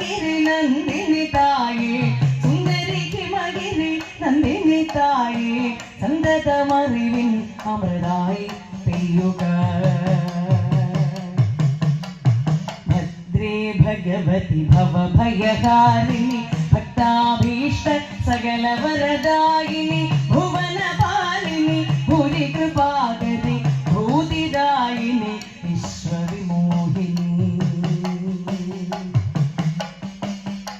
ഹിമഗിരി നന്ദിനി തായേ സുന്ദരി ഹിമഗിരി നന്ദിനി തായേ സന്തതമറിവിൻ അമൃതായി പെയ്യുക. ഭദ്രേ ഭഗവതി ഭവഭയഹാരിണി ഭക്താഭീഷ്ട സകലവരദായിനി. ഭുവനപാലിനി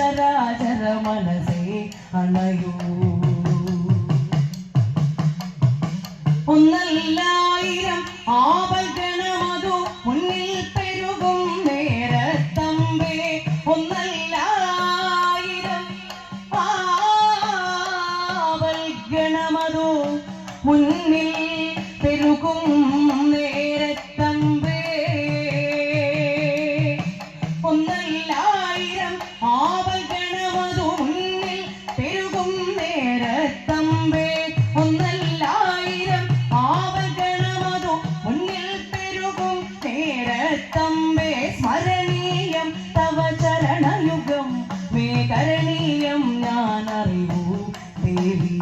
അഖില ചരാചര മനസ്സേ അണയൂ. ഒന്നല്ലായിരം ആവൽഗണമതു മുന്നിൽ പെരുകും നേരത്തമ്പേ. ഒന്നല്ലായിരം ആവൽഗണമതു മുന്നിൽ പെരുകും ചരണയുഗം മേ കരണീയം ഞാൻ അറിവൂ ദേവി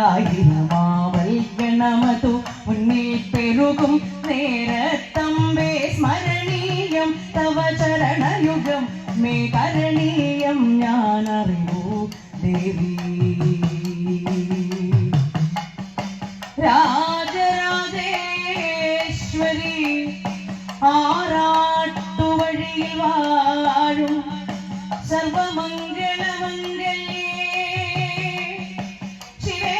ഒന്നല്ലായിരമാവൽ ഗണമതു മുന്നിൽ പെരുകും നേരത്തമ്പേ സ്മരണീയം തവ ചരണയുഗം മേ കരണീയം ഞാൻ അറിവൂ ദേവി രാജരാജേശ്വരി உலகில் வாழும் சர்வமங்கள மங்கலே சிவே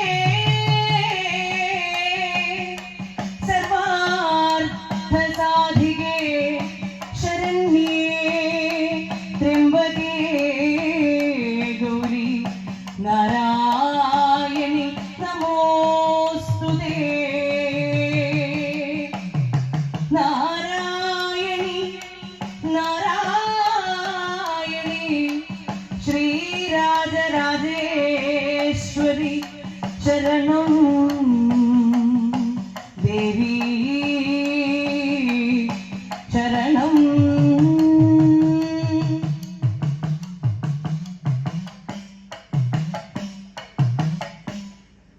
சர்வார்த்த சாதிகே சரண்யே திரம்பகே கௌரி நாராயணி நமோஸ்துதே ചരണം ദേവീ.